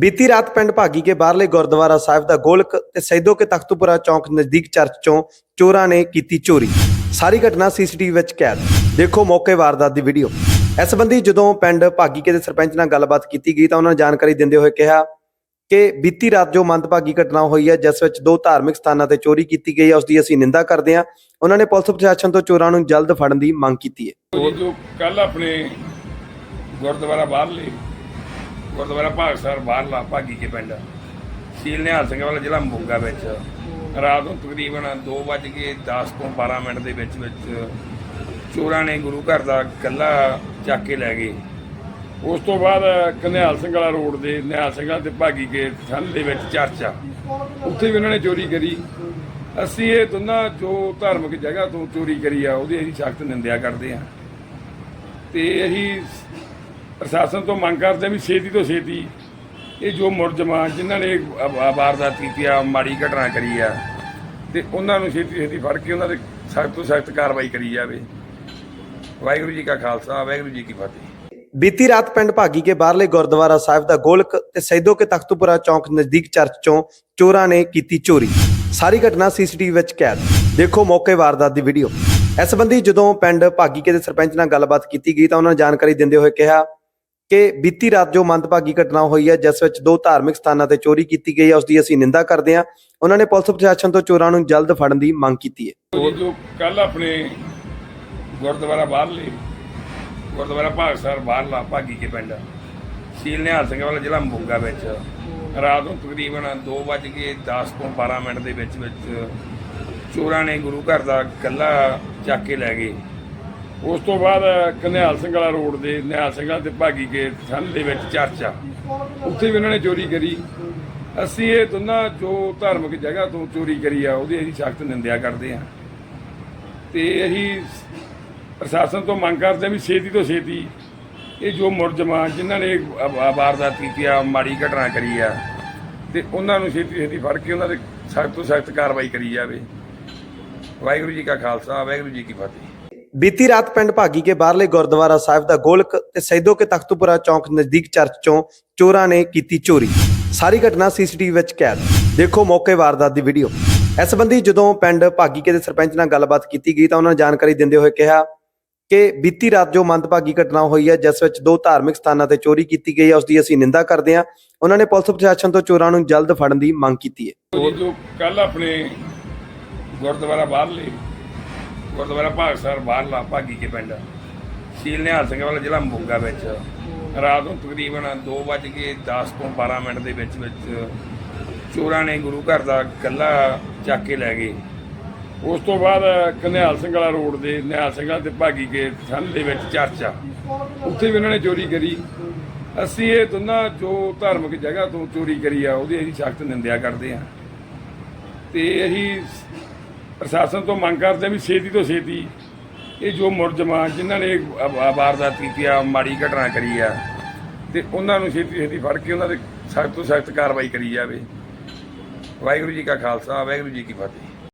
ਬੀਤੀ ਰਾਤ ਪਿੰਡ ਭਾਗੀ ਕੇ ਬਾਹਰਲੇ ਗੁਰਦੁਆਰਾ ਸਾਹਿਬ ਦਾ ਗੋਲਕ ਤੇ ਸੈਦੋ ਕੇ ਤਖਤੂਪੁਰਾ ਚੌਂਕ ਨਜ਼ਦੀਕ ਚਰਚ ਚੋਂ ਚੋਰਾਂ ਨੇ ਕੀਤੀ ਚੋਰੀ। ਸਾਰੀ ਘਟਨਾ ਸੀਸੀਟੀਵੀ ਵਿੱਚ ਕੈਦ। ਦੇਖੋ ਮੌਕੇ ਵਾਰਦਾਤ ਦੀ ਵੀਡੀਓ। ਇਸ ਸੰਬੰਧੀ ਜਦੋਂ ਪਿੰਡ ਭਾਗੀ ਕੇ ਦੇ ਸਰਪੰਚ ਨਾਲ ਗੱਲਬਾਤ ਕੀਤੀ ਗਈ ਤਾਂ ਉਹਨਾਂ ਨੇ ਜਾਣਕਾਰੀ ਦਿੰਦੇ ਹੋਏ ਕਿਹਾ ਕਿ ਬੀਤੀ ਰਾਤ ਜੋ ਮੰਦਭਾਗੀ ਘਟਨਾ ਹੋਈ ਹੈ, ਜਿਸ ਵਿੱਚ ਦੋ ਧਾਰਮਿਕ ਸਥਾਨਾਂ ਤੇ ਚੋਰੀ ਕੀਤੀ ਗਈ ਹੈ, ਉਸ ਦੀ ਅਸੀਂ ਨਿੰਦਾ ਕਰਦੇ ਹਾਂ। ਉਹਨਾਂ ਨੇ ਪੁਲਿਸ ਪ੍ਰਸ਼ਾਸਨ ਤੋਂ ਚੋਰਾਂ ਨੂੰ ਜਲਦ ਫੜਨ ਦੀ ਮੰਗ ਕੀਤੀ ਹੈ। ਜੋ ਕੱਲ ਆਪਣੇ ਗੁਰਦੁਆਰਾ ਬਾਹਰਲੇ ਗੁਰਦੁਆਰਾ ਭਾਗਸਰ ਬਾਹਰਲਾ ਭਾਗੀ ਕੇ ਪਿੰਡ। ਸੀਲ ਨਿਹਾਲ ਸਿੰਘ ਵਾਲਾ ਜ਼ਿਲ੍ਹਾ ਮੋਗਾ ਵਿੱਚ। ਰਾਤ ਨੂੰ ਤਕਰੀਬਨ 2:10 ਤੋਂ 12 ਮਿੰਟ ਦੇ ਵਿੱਚ ਵਿੱਚ ਚੋਰਾਂ ਨੇ ਗੁਰੂ ਘਰ ਦਾ ਕੱਲਾ ਚੱਕ ਕੇ ਲੈ ਗਏ। ਉਸ ਤੋਂ ਬਾਅਦ ਕਨਿਆਲ ਸਿੰਘ ਵਾਲਾ ਰੋਡ ਦੇ, ਨਿਹਾਲ ਸਿੰਘ ਵਾਲਾ ਤੇ ਭਾਗੀ ਕੇ ਸੰਨ ਦੇ ਵਿੱਚ ਚਰਚ ਆ। ਉੱਥੇ ਵੀ ਉਹਨਾਂ ਨੇ ਚੋਰੀ ਕਰੀ। ਅਸੀਂ ਇਹ ਦੋਨਾਂ ਜੋ ਧਾਰਮਿਕ ਜਗ੍ਹਾ ਤੋਂ ਚੋਰੀ ਕਰੀ ਆ, ਉਹਦੀ ਅਸੀਂ ਸਖਤ ਨਿੰਦਿਆ ਕਰਦੇ ਹਾਂ ਤੇ ਅਸੀਂ ਪ੍ਰਸ਼ਾਸਨ ਤੋਂ ਮੰਗ ਕਰਦੇ ਵੀ ਛੇਤੀ ਤੋਂ ਛੇਤੀ ਇਹ ਜੋ ਮੁਲਜ਼ਮਾਂ ਜਿਨ੍ਹਾਂ ਨੇ ਵਾ- ਵਾਰਦਾਤ ਕੀਤੀ ਆ, ਮਾੜੀ ਘਟਨਾ ਕਰੀ ਆ, ਤੇ ਉਹਨਾਂ ਨੂੰ ਛੇਤੀ ਛੇਤੀ ਫੜ ਕੇ ਉਹਨਾਂ ਦੇ ਸਖਤ ਤੋਂ ਸਖਤ ਕਾਰਵਾਈ ਕਰੀ ਜਾਵੇ। ਵਾਹਿਗੁਰੂ ਜੀ ਕਾ ਖਾਲਸਾ, ਵਾਹਿਗੁਰੂ ਜੀ ਕੀ ਫਤਿਹ। ਬੀਤੀ ਰਾਤ ਪਿੰਡ ਭਾਗੀ ਕੇ ਬਾਹਰਲੇ ਗੁਰਦੁਆਰਾ ਸਾਹਿਬ ਦਾ ਗੋਲਕ ਤੇ ਸੈਦੋ ਕੇ ਤਖਤੂਪੁਰਾ ਚੌਂਕ ਨਜ਼ਦੀਕ ਚਰਚ ਚੋਂ ਚੋਰਾਂ ਨੇ ਕੀਤੀ ਚੋਰੀ। ਸਾਰੀ ਘਟਨਾ ਸੀਸੀਟੀਵੀ ਵਿੱਚ ਕੈਦ। ਦੇਖੋ ਮੌਕੇ ਵਾਰਦਾਤ ਦੀ ਵੀਡੀਓ। ਇਸ ਸੰਬੰਧੀ ਜਦੋਂ ਪਿੰਡ ਭਾਗੀ ਕੇ ਦੇ ਸਰਪੰਚ ਨਾਲ ਗੱਲਬਾਤ ਕੀਤੀ ਗਈ ਤਾਂ ਉਹਨਾਂ ਨੇ ਜਾਣਕਾਰੀ ਦਿੰਦੇ ਹੋਏ ਕਿਹਾ ਕਿ ਬੀਤੀ ਰਾਤ ਜੋ ਮੰਦਭਾਗੀ ਘਟਨਾ ਹੋਈ ਹੈ, ਜਿਸ ਵਿੱਚ ਦੋ ਧਾਰਮਿਕ ਸਥਾਨਾਂ ਤੇ ਚੋਰੀ ਕੀਤੀ ਗਈ ਹੈ, ਉਸ ਦੀ ਅਸੀਂ ਨਿੰਦਾ ਕਰਦੇ ਹਾਂ। ਉਹਨਾਂ ਨੇ ਪੁਲਿਸ ਪ੍ਰਸ਼ਾਸਨ ਤੋਂ ਚੋਰਾਂ ਨੂੰ ਜਲਦ ਫੜਨ ਦੀ ਮੰਗ ਕੀਤੀ ਹੈ। ਉਹ ਜੋ ਕੱਲ ਆਪਣੇ ਗੁਰਦੁਆਰਾ ਬਾਹਰਲੇ, ਗੁਰਦੁਆਰਾ ਭਾਗਸਰ ਬਾਹਰਲਾ, ਭਾਗੀ ਕੇ ਪਿੰਡ, ਸੀਲ ਨਿਹਾਲ ਸਿੰਘ ਵਾਲਾ ਜ਼ਿਲ੍ਹਾ ਮੋਗਾ ਵਿੱਚ, ਰਾਤ ਨੂੰ ਤਕਰੀਬਨ 2:10 ਤੋਂ 12 ਮਿੰਟ ਦੇ ਵਿੱਚ ਵਿੱਚ ਚੋਰਾਂ ਨੇ ਗੁਰੂ ਘਰ ਦਾ ਕੱਲਾ ਚੱਕ ਕੇ ਲੈ ਗਏ। ਉਸ ਤੋਂ ਬਾਅਦ ਕਨਿਆਲ ਸਿੰਘ ਵਾਲਾ ਰੋਡ ਦੇ, ਨਿਹਾਲ ਸਿੰਘ ਤੇ ਭਾਗੀ ਕੇ ਸੰਨ ਦੇ ਵਿੱਚ ਚਰਚ। ਆ ਉੱਥੇ ਵੀ ਉਹਨਾਂ ਨੇ ਚੋਰੀ ਕਰੀ। ਅਸੀਂ ਇਹ ਦੋਨਾਂ ਜੋ ਧਾਰਮਿਕ ਜਗ੍ਹਾ ਤੋਂ ਚੋਰੀ ਕਰੀ ਆ, ਉਹਦੀ ਅਸੀਂ ਸਖਤ ਨਿੰਦਿਆ ਕਰਦੇ ਹਾਂ। ਤੇ ਅਸੀਂ ਪ੍ਰਸ਼ਾਸਨ ਤੋਂ ਮੰਗ ਕਰਦੇ ਹਾਂ ਵੀ ਛੇਤੀ ਤੋਂ ਛੇਤੀ ਇਹ ਜੋ ਮੁਲਜ਼ਮਾਂ ਜਿਨ੍ਹਾਂ ਨੇ ਵਾਰਦਾਤ ਕੀਤੀ ਆ, ਮਾੜੀ ਘਟਨਾ ਕਰੀ ਆ, ਤੇ ਉਹਨਾਂ ਨੂੰ ਛੇਤੀ ਛੇਤੀ ਫੜ ਕੇ ਉਹਨਾਂ ਦੇ ਸਖਤ ਤੋਂ ਸਖਤ ਕਾਰਵਾਈ ਕਰੀ ਜਾਵੇ। ਵਾਹਿਗੁਰੂ ਜੀ ਕਾ ਖਾਲਸਾ, ਵਾਹਿਗੁਰੂ ਜੀ ਕੀ ਫਤਿਹ। ਬੀਤੀ ਰਾਤ ਪਿੰਡ ਭਾਗੀ ਕੇ ਬਾਹਰਲੇ ਗੁਰਦੁਆਰਾ ਸਾਹਿਬ ਦਾ ਗੋਲਕ ਤੇ ਸੈਦੋ ਕੇ ਤਖਤੂਪੁਰਾ ਚੌਂਕ ਨਜ਼ਦੀਕ ਚਰਚ ਚੋਂ ਚੋਰਾਂ ਨੇ ਕੀਤੀ ਚੋਰੀ। ਸਾਰੀ ਘਟਨਾ ਸੀਸੀਟੀਵੀ ਵਿੱਚ ਕੈਦ। ਦੇਖੋ ਮੌਕੇ ਵਾਰਦਾਤ ਦੀ ਵੀਡੀਓ। ਇਸ ਸੰਬੰਧੀ ਜਦੋਂ ਪਿੰਡ ਭਾਗੀ ਕੇ ਦੇ ਸਰਪੰਚ ਨਾਲ ਗੱਲਬਾਤ ਕੀਤੀ ਗਈ ਤਾਂ ਉਹਨਾਂ ਨੇ ਜਾਣਕਾਰੀ ਦਿੰਦੇ ਹੋਏ ਕਿਹਾ ਕਿ ਬੀਤੀ ਰਾਤ ਜੋ ਮੰਦਭਾਗੀ ਘਟਨਾ ਹੋਈ ਹੈ, ਜਿਸ ਵਿੱਚ ਦੋ ਧਾਰਮਿਕ ਸਥਾਨਾਂ ਤੇ ਚੋਰੀ ਕੀਤੀ ਗਈ ਹੈ, ਉਸ ਦੀ ਅਸੀਂ ਨਿੰਦਾ ਕਰਦੇ ਹਾਂ। ਉਹਨਾਂ ਨੇ ਪੁਲਿਸ ਪ੍ਰਸ਼ਾਸਨ ਤੋਂ ਚੋਰਾਂ ਨੂੰ ਜਲਦ ਫੜਨ ਦੀ ਮੰਗ ਕੀਤੀ ਹੈ। ਜੋ ਕੱਲ ਆਪਣੇ ਗੁਰਦੁਆਰਾ ਬਾਹਰਲੇ ਗੁਰਦੁਆਰਾ ਭਾਗਸਰ ਬਾਹਰਲਾ ਭਾਗੀ ਕੇ ਪਿੰਡ। ਸੀਲ ਨਿਹਾਲ ਸਿੰਘ ਵਾਲਾ ਜ਼ਿਲ੍ਹਾ ਮੋਗਾ ਵਿੱਚ। ਰਾਤ ਨੂੰ ਤਕਰੀਬਨ 2:10 ਤੋਂ 12 ਮਿੰਟ ਦੇ ਵਿੱਚ ਵਿੱਚ ਚੋਰਾਂ ਨੇ ਗੁਰੂ ਘਰ ਦਾ ਕੱਲਾ ਚੱਕ ਕੇ ਲੈ ਗਏ। ਉਸ ਤੋਂ ਬਾਅਦ ਕਨਿਆਲ ਸਿੰਘ ਵਾਲਾ ਰੋਡ ਦੇ, ਨਿਹਾਲ ਸਿੰਘ ਵਾਲਾ ਤੇ ਭਾਗੀ ਕੇ ਸੰਨ ਦੇ ਵਿੱਚ ਚਰਚ ਆ। ਉੱਥੇ ਵੀ ਉਹਨਾਂ ਨੇ ਚੋਰੀ ਕਰੀ। ਅਸੀਂ ਇਹ ਦੋਨਾਂ ਜੋ ਧਾਰਮਿਕ ਜਗ੍ਹਾ ਤੋਂ ਚੋਰੀ ਕਰੀ ਆ, ਉਹਦੀ ਅਸੀਂ ਸਖਤ ਨਿੰਦਿਆ ਕਰਦੇ ਹਾਂ ਤੇ ਅਸੀਂ ਪ੍ਰਸ਼ਾਸਨ ਤੋਂ ਮੰਗ ਕਰਦੇ ਵੀ ਛੇਤੀ ਤੋਂ ਛੇਤੀ ਇਹ ਜੋ ਮੁਲਜ਼ਮਾਂ ਜਿਨ੍ਹਾਂ ਨੇ ਇਹ ਵਾ- ਵਾਰਦਾਤ ਕੀਤੀ ਆ, ਮਾੜੀ ਘਟਨਾ ਕਰੀ ਆ, ਤੇ ਉਹਨਾਂ ਨੂੰ ਛੇਤੀ ਛੇਤੀ ਫੜ ਕੇ ਉਹਨਾਂ ਦੇ ਸਖਤ ਤੋਂ ਸਖਤ ਕਾਰਵਾਈ ਕਰੀ ਜਾਵੇ। ਵਾਹਿਗੁਰੂ ਜੀ ਕਾ ਖਾਲਸਾ, ਵਾਹਿਗੁਰੂ ਜੀ ਕੀ ਫਤਿਹ।